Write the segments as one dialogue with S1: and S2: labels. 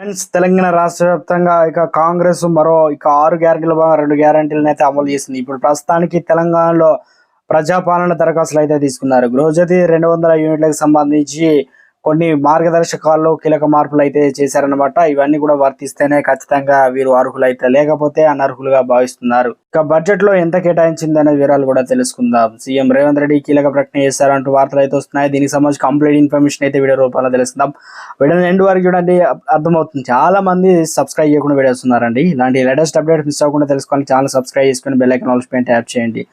S1: Friends Telangana రాష్ట్ర వ్యాప్తంగా ఇక కాంగ్రెస్ మరో ఇక ఆరు గ్యారంటీల భాగంగా రెండు గ్యారంటీలను అయితే అమలు చేసింది. ఇప్పుడు ప్రస్తుతానికి తెలంగాణలో ప్రజాపాలన దరఖాస్తులు అయితే తీసుకున్నారు. గృహజ్యోతి రెండు వందల యూనిట్లకు సంబంధించి కొన్ని మార్గదర్శకాల్లో కీలక మార్పులు అయితే చేశారనమాట ఇవన్నీ కూడా వర్తిస్తేనే ఖచ్చితంగా వీరు అర్హులైతే లేకపోతే అనర్హులుగా భావిస్తున్నారు. ఇక బడ్జెట్లో ఎంత కేటాయించిందనే వివరాలు కూడా తెలుసుకుందాం. సీఎం రేవంత్ రెడ్డి కీలక ప్రకటన చేశారంటూ వార్తలు అయితే వస్తున్నాయి. దీనికి సంబంధించి కంప్లీట్ ఇన్ఫర్మేషన్ అయితే వీడియో రూపంలో తెలుసుకుందాం. వీడియో ఎండ్ వరకు చూడండి. అర్థమవుతుంది. చాలా మంది సబ్స్క్రైబ్ చేయకుండా వీడియోస్ ఉన్నారండి. ఇలాంటి లేటెస్ట్ అప్డేట్ మిస్ అవ్వకుండా తెలుసుకోవాలి ఛానల్ సబ్స్క్రైబ్ చేసుకుని బెల్ ఐకాన్ ఆల్స్ ట్యాప్ చేయండి.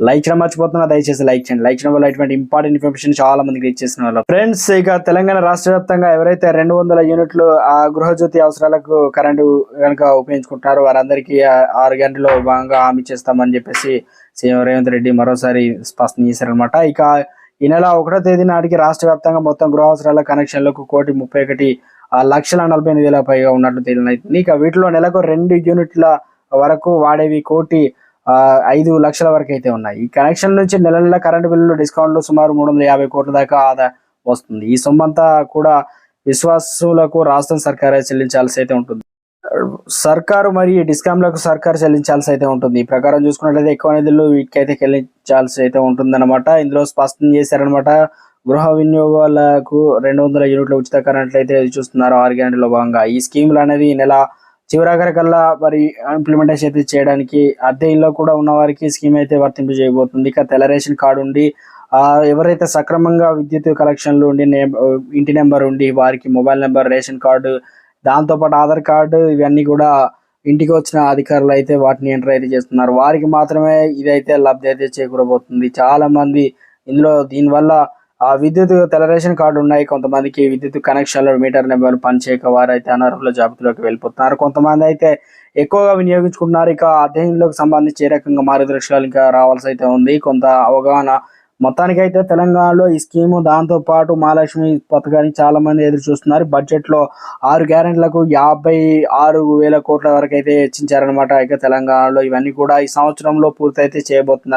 S1: లైక్ చేయడం మర్చిపోతున్నా దయచేసి లైక్ చేయండి. లైక్ చేయడం వల్ల ఇటువంటి ఇంపార్టెంట్ ఇన్ఫర్మేషన్ చాలా మందికి రీచ్ చేసిన వాళ్ళు. ఫ్రెండ్స్ ఇక తెలంగాణ రాష్ట్ర వ్యాప్తంగా ఎవరైతే రెండు వందల యూనిట్లు ఆ గృహజ్యోతి అవసరాలకు కరెంటు కనుక ఉపయోగించుకుంటున్నారో వారందరికీ ఆరు గంటల్లో భాగంగా హామీ చేస్తామని చెప్పేసి సీఎం రేవంత్ రెడ్డి మరోసారి స్పష్టం చేశారనమాట ఇక ఈ నెల ఒకటో తేదీ నాటికి రాష్ట్ర వ్యాప్తంగా మొత్తం గృహ అవసరాల కనెక్షన్లకు కోటి ముప్పై ఒకటి ఆ, లక్షల నలభై ఎనిమిది వేల పైగా ఉన్నట్లు తేలినైతుంది. ఇక వీటిలో నెలకు రెండు యూనిట్ల వరకు వాడేవి కోటి ఐదు లక్షల వరకు అయితే ఉన్నాయి. ఈ కనెక్షన్ నుంచి నెల నెల కరెంటు బిల్లులు డిస్కౌంట్లు సుమారు మూడు వందల యాభై కోట్ల దాకా ఆదా వస్తుంది. ఈ సొమ్మంతా కూడా విశ్వాసులకు రాష్ట్రం సర్కారే చెల్లించాల్సి అయితే ఉంటుంది. సర్కారు మరియు డిస్కామ్లకు సర్కారు చెల్లించాల్సి అయితే ఉంటుంది. ఈ ప్రకారం చూసుకున్నట్లయితే ఎక్కువ నిధులు వీటికైతే చెల్లించాల్సి అయితే ఉంటుందన్నమాట. ఇందులో స్పష్టం చేశారనమాట గృహ వినియోగాలకు రెండు వందల యూనిట్ల ఉచిత కరెంట్లు అయితే చూస్తున్నారు ఆరు గంటల భాగంగా ఈ స్కీములు అనేది ఈ నెల చివరాఖరికల్లా మరి ఇంప్లిమెంటేషన్ అయితే చేయడానికి అద్దె ఇల్లు కూడా ఉన్న వారికి స్కీమ్ అయితే వర్తింపు చేయబోతుంది. ఇక తెల్ల రేషన్ కార్డు ఉండి ఎవరైతే సక్రమంగా విద్యుత్ కలెక్షన్లు ఉండి నే- ఇంటి నెంబర్ ఉండి వారికి మొబైల్ నెంబర్ రేషన్ కార్డు దాంతోపాటు ఆధార్ కార్డు ఇవన్నీ కూడా ఇంటికి వచ్చిన అధికారులు అయితే వాటిని ఎంటర్ అయితే చేస్తున్నారు. వారికి మాత్రమే ఇదైతే లబ్ధి అయితే చేకూరబోతుంది. చాలామంది ఇందులో దీనివల్ల ఆ విద్యుత్ తెల్ల రేషన్ కార్డు ఉన్నాయి. కొంతమందికి విద్యుత్ కనెక్షన్లు మీటర్ నెంబర్ పనిచేయక వారు అయితే అనర్హుల జాబితాలోకి వెళ్ళిపోతున్నారు. కొంతమంది అయితే ఎక్కువగా వినియోగించుకుంటున్నారు. ఇక అధ్యయనంలోకి సంబంధించి ఏ రకంగా మార్గదర్శకాలు ఇంకా రావాల్సి అయితే ఉంది. కొంత అవగాహన మొత్తానికి అయితే తెలంగాణలో ఈ స్కీము దాంతో పాటు మహాలక్ష్మి పథకాన్ని చాలా మంది ఎదురు చూస్తున్నారు. బడ్జెట్లో ఆరు గ్యారెంట్లకు యాభై ఆరు వేల కోట్ల వరకు అయితే హెచ్చించారనమాట ఇక తెలంగాణలో ఇవన్నీ కూడా ఈ సంవత్సరంలో పూర్తయితే చేయబోతున్నారు.